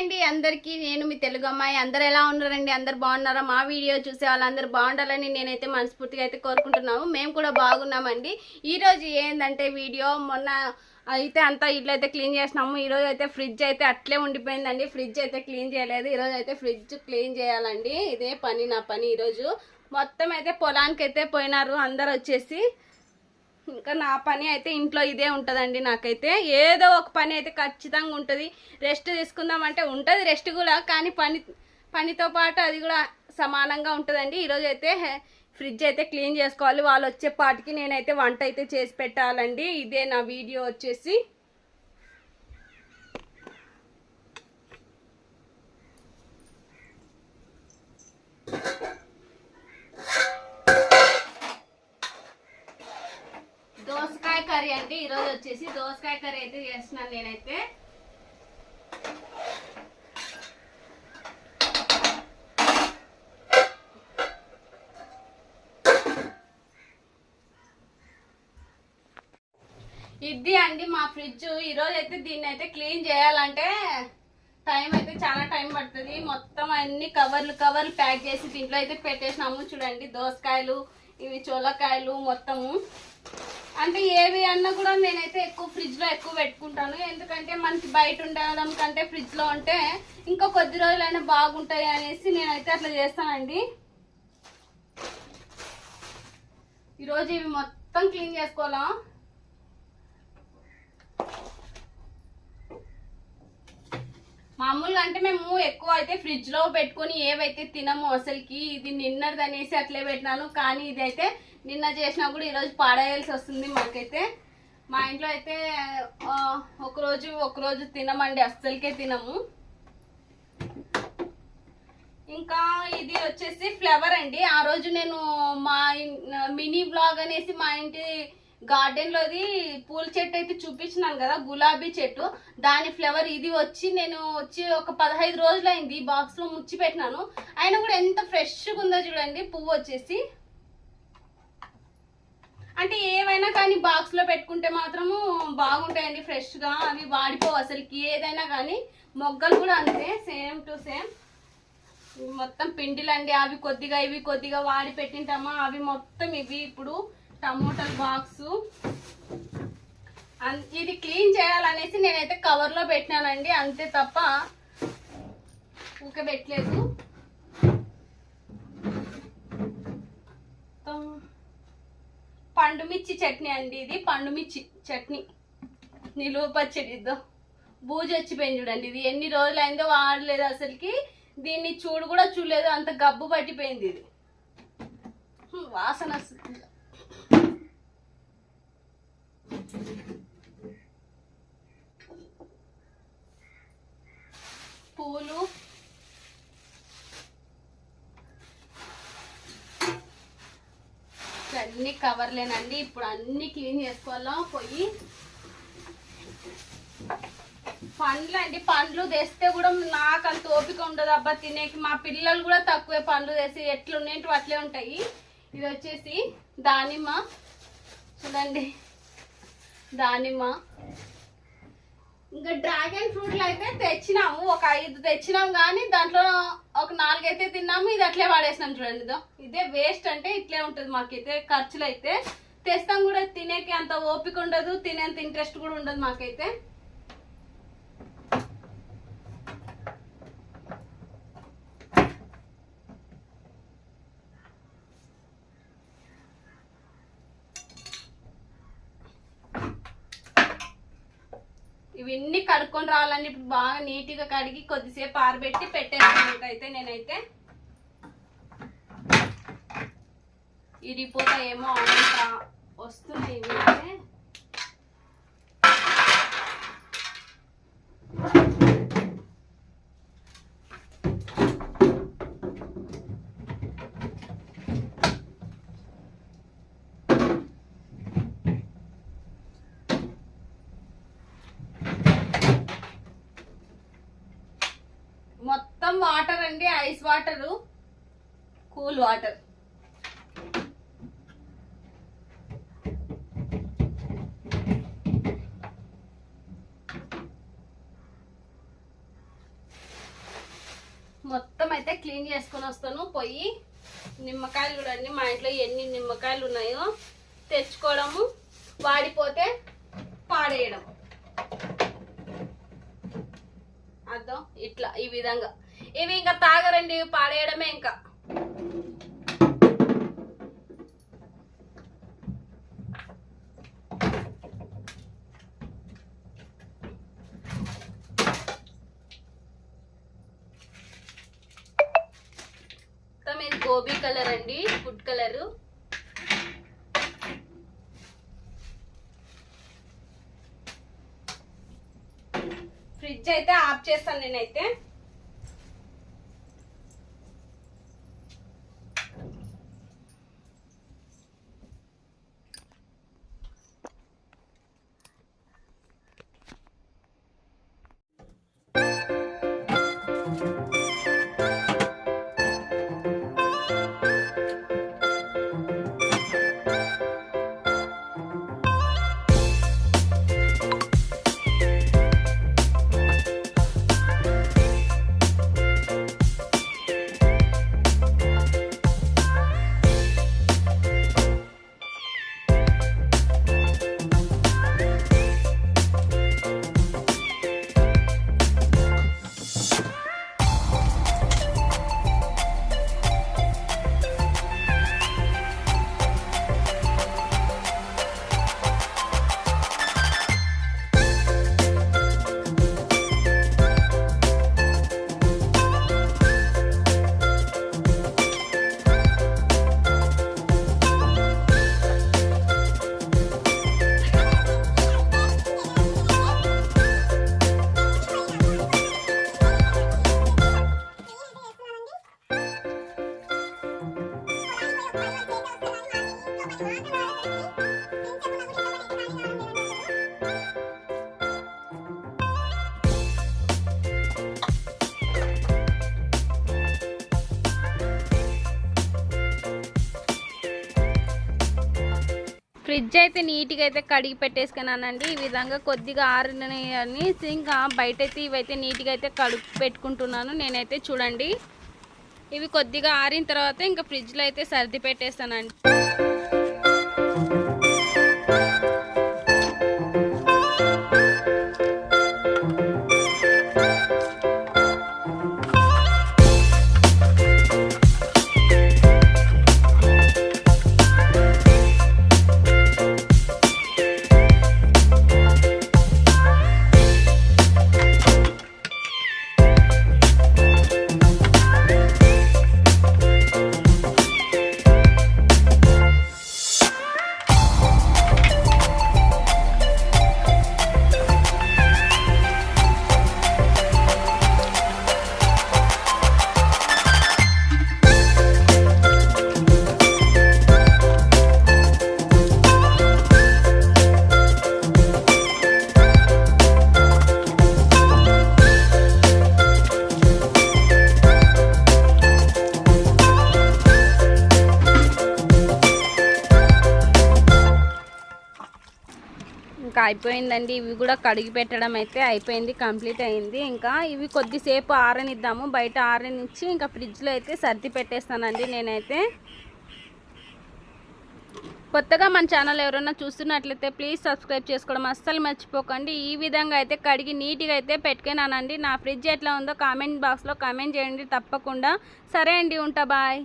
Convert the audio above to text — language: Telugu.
అండి అందరికీ నేను మీ తెలుగు అమ్మాయి. అందరు ఎలా ఉన్నారండి? అందరు బాగున్నారా? మా వీడియో చూసే వాళ్ళందరూ బాగుండాలని నేనైతే మనస్ఫూర్తిగా అయితే కోరుకుంటున్నాము. మేము కూడా బాగున్నామండి. ఈరోజు ఏంటంటే వీడియో. మొన్న అయితే అంతా ఇల్లు అయితే క్లీన్ చేసినాము. ఈరోజు అయితే ఫ్రిడ్జ్ అయితే అట్లే ఉండిపోయిందండి. ఫ్రిడ్జ్ అయితే క్లీన్ చేయలేదు. ఈరోజు అయితే ఫ్రిడ్జ్ క్లీన్ చేయాలండి. ఇదే పని నా పని ఈరోజు మొత్తం అయితే పొలానికి అయితే పోయినారు. అందరు వచ్చేసి ఇంకా నా పని అయితే ఇంట్లో ఇదే ఉంటుందండి నాకైతే. ఏదో ఒక పని అయితే ఖచ్చితంగా ఉంటుంది. రెస్ట్ తీసుకుందామంటే ఉంటుంది రెస్ట్ కూడా కానీ పని పనితో పాటు అది కూడా సమానంగా ఉంటుందండి. ఈరోజు అయితే ఫ్రిడ్జ్ అయితే క్లీన్ చేసుకోవాలి. వాళ్ళు వచ్చే పాటికి నేనైతే వంట అయితే చేసి పెట్టాలండి. ఇదే నా వీడియో వచ్చేసి. you కర్రీ అండి ఈరోజు వచ్చేసి దోసకాయ కర్రీ అయితే చేస్తున్నాను నేనైతే. ఇది అండి మా ఫ్రిడ్జ్. ఈరోజు అయితే దీన్ని అయితే క్లీన్ చేయాలంటే టైం అయితే చాలా టైం పడుతుంది. మొత్తం అన్ని కవర్లు కవర్లు ప్యాక్ చేసి దీంట్లో అయితే పెట్టేసినాము. చూడండి దోసకాయలు ఇవి చోలకాయలు మొత్తము. అంటే ఏవి అన్నా కూడా నేనైతే ఎక్కువ ఫ్రిడ్జ్లో ఎక్కువ పెట్టుకుంటాను. ఎందుకంటే మనకి బయట ఉండడం కంటే ఫ్రిడ్జ్లో ఉంటే ఇంకా కొద్ది రోజులైనా బాగుంటాయి అనేసి నేనైతే అట్లా చేస్తానండి. ఈరోజు ఇవి మొత్తం క్లీన్ చేసుకోవాలా? మామూలుగా అంటే మేము ఎక్కువ అయితే ఫ్రిడ్జ్లో పెట్టుకొని ఏవైతే తినము అసలుకి ఇది నిన్నది అనేసి అట్లే పెట్టినాను. కానీ ఇదైతే నిన్న చేసినా కూడా ఈరోజు పాడేయాల్సి వస్తుంది మాకైతే. మా ఇంట్లో అయితే ఒకరోజు ఒకరోజు తినమండి అస్సలకే తినము. ఇంకా ఇది వచ్చేసి ఫ్లవర్ అండి. ఆ రోజు నేను మా మినీ బ్లాగ్ అనేసి మా ఇంటి గార్డెన్లోది పూల చెట్టు అయితే చూపించినాను కదా గులాబీ చెట్టు. దాని ఫ్లవర్ ఇది వచ్చి నేను వచ్చి ఒక పదహైదు రోజులైంది బాక్స్లో ముచ్చి పెట్టినాను. అయినా కూడా ఎంత ఫ్రెష్గా ఉందో చూడండి పువ్వు వచ్చేసి. అంటే ఏవైనా కానీ బాక్స్లో పెట్టుకుంటే మాత్రము బాగుంటాయండి ఫ్రెష్గా. అవి వాడిపోవు అసలుకి. ఏదైనా కానీ మొగ్గలు కూడా అంతే సేమ్ టు సేమ్ మొత్తం పిండిలండి. అవి కొద్దిగా ఇవి కొద్దిగా వాడి పెట్టింటామా? అవి మొత్తం ఇవి ఇప్పుడు టమోటాల బాక్స్ ఇది క్లీన్ చేయాలనేసి నేనైతే కవర్లో పెట్టినానండి. అంతే తప్ప ఊకే పెట్టలేదు మొత్తం పండు మిర్చి చట్నీ అండి ఇది. పండు మిర్చి చట్నీ. నిలువ పచ్చడి ఇద్దో. బూజు వచ్చిపోయింది చూడండి. ఇది ఎన్ని రోజులు అయిందో వాడలేదు అసలుకి. దీన్ని చూడు కూడా చూడలేదు. అంత గబ్బు పట్టిపోయింది ఇది. వాసన వస్తుంది పూలు అన్ని కవర్లేనండి ఇప్పుడు అన్ని క్లీన్ చేసుకోవాలా? పోయి పండ్లు అండి. పండ్లు తెస్తే కూడా నాకు అంత ఓపిక ఉండదు అబ్బా తినేకి. మా పిల్లలు కూడా తక్కువే పండ్లు తెసి ఎట్లున్నాయంటే అట్లే ఉంటాయి. ఇది వచ్చేసి దానిమ్మ. చూడండి. దానిమ్మ. ఇంకా డ్రాగన్ ఫ్రూట్లు అయితే తెచ్చినాము. ఒక ఐదు తెచ్చినాం కానీ దాంట్లో ఒక నాలుగైతే తిన్నాము. ఇది అట్లే వాడేసినాం చూడండి ఇదో. ఇదే వేస్ట్ అంటే ఇట్లే ఉంటుంది మాకైతే ఖర్చులు అయితే తెస్తాం కూడా తినేకి అంత ఓపిక ఉండదు. తినేంత ఇంట్రెస్ట్ కూడా ఉండదు మాకైతే. ఇవన్నీ కడుక్కొని రావాలని ఇప్పుడు బాగా నీట్గా కడిగి కొద్దిసేపు ఆరబెట్టి పెట్టేస్తాను అయితే నేనైతే. ఏమో అంత వస్తున్నాయి ఇవి అయితే మొత్తం వాటర్ అండి ఐస్ వాటర్. Cool water. మొత్తం అయితే క్లీన్ చేసుకొని వస్తాను. పోయి నిమ్మకాయలు చూడండి మా ఇంట్లో ఎన్ని నిమ్మకాయలు ఉన్నాయో తెచ్చుకోవడము వాడిపోతే పాడేయడం. అర్థం? ఇట్లా ఈ విధంగా. ఇవి ఇంకా తాగరండి ఇవి పాడేయడమే ఇంకా. మీరు గోబీ కలర్ అండి ఫుడ్ కలర్. ఫ్రిడ్జ్ అయితే ఆఫ్ చేస్తాను నేనైతే. ఫ్రిడ్జ్ అయితే నీట్గా అయితే కడిగి పెట్టేసుకున్నానండి. ఈ విధంగా కొద్దిగా ఆరినని ఇంకా బయట అయితే ఇవైతే నీట్గా అయితే కడుగు పెట్టుకుంటున్నాను. నేనైతే చూడండి. ఇవి కొద్దిగా ఆరిన తర్వాత ఇంకా ఫ్రిడ్జ్లో అయితే సర్ది పెట్టేస్తానండి. అయిపోయిందండి. ఇవి కూడా కడిగి పెట్టడం అయితే అయిపోయింది కంప్లీట్ అయింది. ఇంకా ఇవి కొద్దిసేపు ఆరనిద్దాము. బయట ఆరనిచ్చి ఇంకా ఫ్రిడ్జ్లో అయితే సర్ది పెట్టేస్తానండి నేనైతే. కొత్తగా మన ఛానల్ ఎవరైనా చూస్తున్నట్లయితే ప్లీజ్ సబ్స్క్రైబ్ చేసుకోవడం అస్సలు మర్చిపోకండి. ఈ విధంగా అయితే కడిగి నీట్గా అయితే పెట్టుకున్నానండి. నా ఫ్రిడ్జ్ ఎట్లా ఉందో కామెంట్ బాక్స్లో కామెంట్ చేయండి తప్పకుండా. సరే అండి ఉంటా బాయ్.